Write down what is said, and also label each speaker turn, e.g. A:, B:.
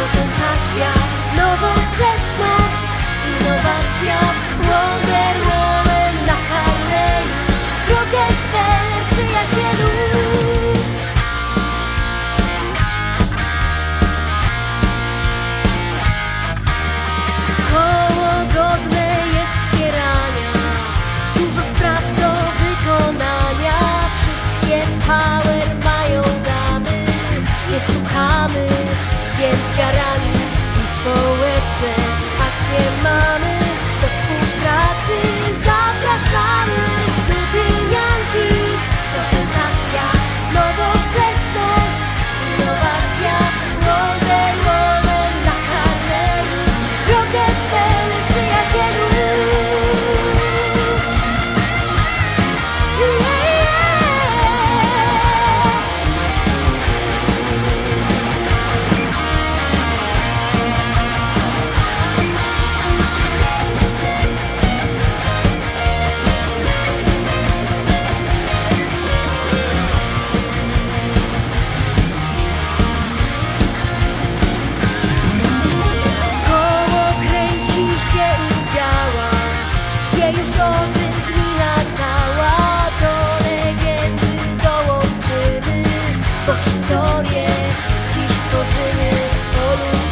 A: to sensacja nowoczesna. 少しに降り